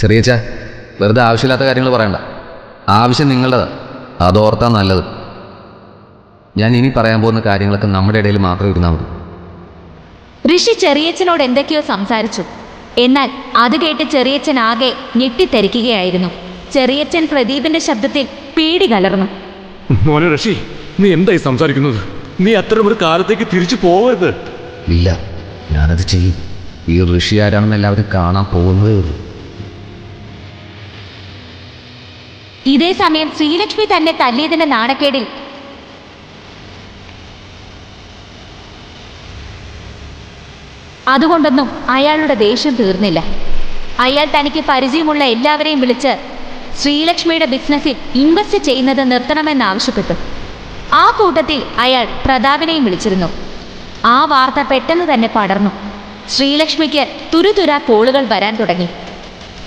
ചെറിയച്ച വെറുതെ ആവശ്യമില്ലാത്ത കാര്യങ്ങൾ പറയണ്ട. ആവശ്യം നിങ്ങളുടെ അതോർത്താ നല്ലത്. ഞാൻ ഇനി പറയാൻ പോകുന്ന കാര്യങ്ങളൊക്കെ നമ്മുടെ ഇടയിൽ മാത്രം ഇരുന്നാൽ മതി. ഋഷി ചെറിയച്ചനോട് എന്തൊക്കെയോ സംസാരിച്ചു. എന്നാൽ അത് കേട്ട് ചെറിയച്ചൻ ആകെ ഞെട്ടിത്തെരിക്കുകയായിരുന്നു. ചെറിയച്ചൻ പ്രദീപിന്റെ ശബ്ദത്തിൽ പേടി കലർന്നു. മോനെ ഋഷി നീ എന്തായി സംസാരിക്കുന്നത്? നീ അത്തരം ഒരു കാലത്തേക്ക് തിരിച്ചു പോകരുത് ഇല്ല ഞാനത് ചെയ്യും. ഈ ഋഷി ആരാണെന്ന് എല്ലാവരും കാണാൻ പോകുന്നതേ ഉള്ളൂ. ഇതേ സമയം ശ്രീലക്ഷ്മി തന്നെ തല്ലിയതിന്റെ നാണക്കേടിൽ. അതുകൊണ്ടൊന്നും അയാളുടെ ദേഷ്യം തീർന്നില്ല. അയാൾ തനിക്ക് പരിചയമുള്ള എല്ലാവരെയും വിളിച്ച് ശ്രീലക്ഷ്മിയുടെ ബിസിനസ്സിൽ ഇൻവെസ്റ്റ് ചെയ്യുന്നത് നിർത്തണമെന്ന് ആവശ്യപ്പെട്ടു. ആ കൂട്ടത്തിൽ അയാൾ പ്രതാപിനെയും വിളിച്ചിരുന്നു. ആ വാർത്ത പെട്ടെന്ന് തന്നെ പടർന്നു. ശ്രീലക്ഷ്മിക്ക് തുരുതുരാ കോളുകൾ വരാൻ തുടങ്ങി.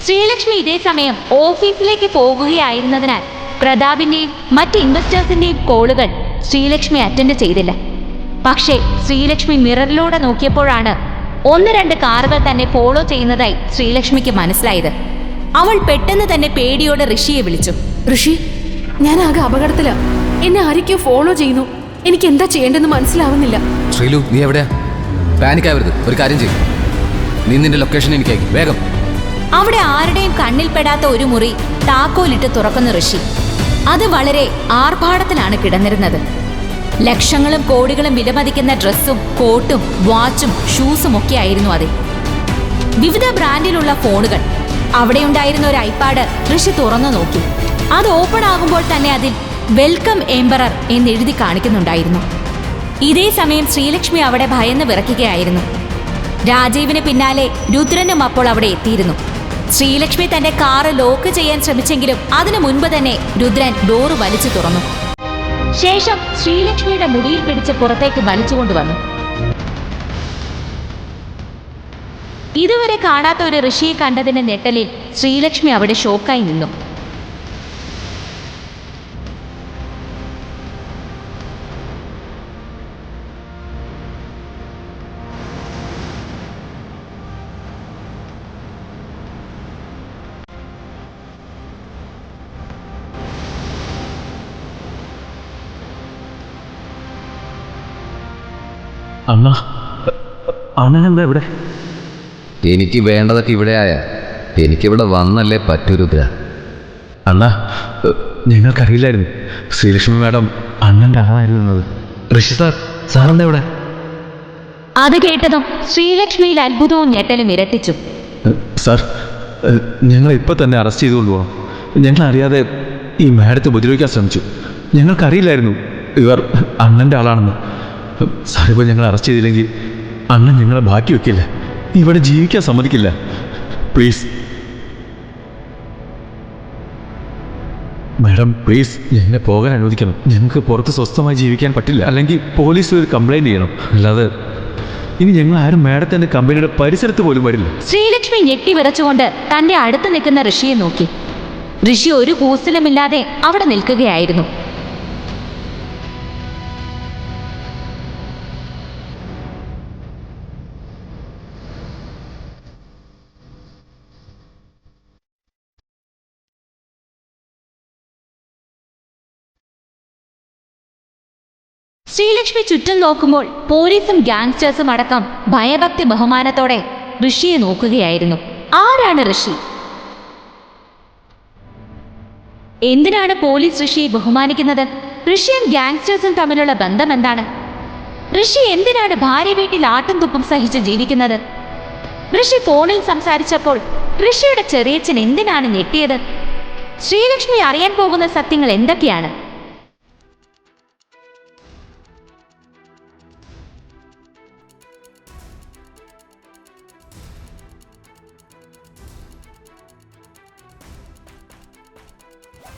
ശ്രീലക്ഷ്മി ഇതേ സമയം ഓഫീസിലേക്ക് പോകുകയായിരുന്നതിനാൽ പ്രതാപിന്റെയും മറ്റ് ഇൻവെസ്റ്റേഴ്സിന്റെയും കോളുകൾ ശ്രീലക്ഷ്മി അറ്റൻഡ് ചെയ്തില്ല. പക്ഷേ ശ്രീലക്ഷ്മി മിററിലൂടെ നോക്കിയപ്പോഴാണ് ഒന്ന് രണ്ട് കാറുകൾ തന്നെ ഫോളോ ചെയ്യുന്നതായി ശ്രീലക്ഷ്മിക്ക് മനസ്സിലായത്. അവൾ പെട്ടെന്ന് തന്നെ പേടിയോടെ ഋഷിയെ വിളിച്ചു. ഋഷി ഞാൻ ആകെ അപകടത്തിലാ. എന്നെ ആരൊക്കെയോ ഫോളോ ചെയ്യുന്നു. എനിക്ക് എന്താ ചെയ്യേണ്ടെന്ന് മനസ്സിലാവുന്നില്ല. ശ്രീലു നീ എവിടെയാ? പാനിക് ആവരുത്. ഒരു കാര്യം ചെയ്യും. നീ നിന്റെ ലൊക്കേഷൻ എനിക്ക് വേഗം. അവിടെ ആരുടെയും കണ്ണിൽപ്പെടാത്ത ഒരു മുറി താക്കോലിട്ട് തുറക്കുന്ന ഋഷി. അത് വളരെ ആർഭാടത്തിലാണ് കിടന്നിരുന്നത്. ലക്ഷങ്ങളും കോടികളും വിലമതിക്കുന്ന ഡ്രസ്സും കോട്ടും വാച്ചും ഷൂസും ഒക്കെ ആയിരുന്നു അതിൽ. വിവിധ ബ്രാൻഡിലുള്ള ഫോണുകൾ. അവിടെ ഉണ്ടായിരുന്ന ഒരു ഐപാഡ് ഋഷി തുറന്നു നോക്കി. അത് ഓപ്പൺ ആകുമ്പോൾ തന്നെ അതിൽ വെൽക്കം എംബറർ എന്നെഴുതി കാണിക്കുന്നുണ്ടായിരുന്നു. ഇതേ സമയം ശ്രീലക്ഷ്മി അവിടെ ഭയന്ന് വിറയ്ക്കുകയായിരുന്നു. രാജീവിന് പിന്നാലെ രുദ്രനും അപ്പോൾ അവിടെ എത്തിയിരുന്നു. ശ്രീലക്ഷ്മി തന്റെ കാറ് ലോക്ക് ചെയ്യാൻ ശ്രമിച്ചെങ്കിലും അതിനു മുൻപ് തന്നെ രുദ്രൻ ഡോറ് വലിച്ചു തുറന്നു. ശേഷം ശ്രീലക്ഷ്മിയുടെ മുടിയിൽ പിടിച്ച് പുറത്തേക്ക് വലിച്ചുകൊണ്ടുവന്നു ഇതുവരെ കാണാത്ത ഒരു ഋഷിയെ കണ്ടതിന്റെ ഞെട്ടലിൽ ശ്രീലക്ഷ്മി അവിടെ ഷോക്കായി നിന്നു. അണ്ണ അണ്ണൻ എന്താ ഇവിടെ? എനിക്ക് വേണ്ടതൊക്കെ ഇവിടെ ആയ. എനിക്കിവിടെ വന്നല്ലേ പറ്റൂരുദ്ര. അണ്ണ ഞങ്ങൾക്കറിയില്ലായിരുന്നു ശ്രീലക്ഷ്മി മാഡം അണ്ണന്റെ ആളായിരുന്നത് ഋഷി സാർ സാറിന്റെ ഇവിടെ? അത് കേട്ടതും ശ്രീലക്ഷ്മിയിൽ അത്ഭുതവും ഞെട്ടലും ഇരട്ടിച്ചു. സാർ ഞങ്ങൾ ഇപ്പം തന്നെ അറസ്റ്റ് ചെയ്തു കൊണ്ടുപോകണം ഞങ്ങൾ അറിയാതെ ഈ മാഡത്തെ ഉപദ്രവിക്കാൻ ശ്രമിച്ചു. ഞങ്ങൾക്കറിയില്ലായിരുന്നു ഇവർ അണ്ണന്റെ ആളാണെന്ന്. സാർ ഇപ്പോൾ ഞങ്ങൾ അറസ്റ്റ് ചെയ്തില്ലെങ്കിൽ അണ്ണൻ ഞങ്ങളെ ബാക്കി വെക്കില്ല. ഇവിടെ ജീവിക്കാൻ സമ്മതിക്കില്ല. പ്ലീസ് മാഡം പ്ലീസ് എന്നെ പോകാൻ അനുവദിക്കണം. ഞങ്ങൾക്ക് പുറത്ത് സ്വസ്ഥമായി ജീവിക്കാൻ പറ്റില്ല. അല്ലെങ്കിൽ പോലീസ് ഒരു കംപ്ലൈന്റ് ചെയ്യണം. അല്ലാതെ ഇനി ഞങ്ങൾ ആരും മാഡത്തെ കമ്പനിയുടെ പരിസരത്ത് പോലും വരില്ല. ശ്രീലക്ഷ്മി ഞെട്ടി വിറച്ചുകൊണ്ട് തന്റെ അടുത്ത് നിൽക്കുന്ന ഋഷിയെ നോക്കി. ഋഷി ഒരു കൂസലുമില്ലാതെ അവിടെ നിൽക്കുകയായിരുന്നു. ശ്രീലക്ഷ്മി ചുറ്റും നോക്കുമ്പോൾ പോലീസും ഗാങ്സ്റ്റേഴ്സും അടക്കം ഭയഭക്തി ബഹുമാനത്തോടെ ഋഷിയെ നോക്കുകയായിരുന്നു. ആരാണ് ഋഷി? എന്തിനാണ് പോലീസ് ഋഷിയെ ബഹുമാനിക്കുന്നത്? ഋഷിയും ഗാങ്സ്റ്റേഴ്സും തമ്മിലുള്ള ബന്ധം എന്താണ്? ഋഷി എന്തിനാണ് ഭാര്യ വീട്ടിൽ ആട്ടും തുപ്പും സഹിച്ച് ജീവിക്കുന്നത്? ഋഷി ഫോണിൽ സംസാരിച്ചപ്പോൾ ഋഷിയുടെ ചെറിയച്ഛൻ എന്തിനാണ് ഞെട്ടിയത്? ശ്രീലക്ഷ്മി അറിയാൻ പോകുന്ന സത്യങ്ങൾ എന്തൊക്കെയാണ്?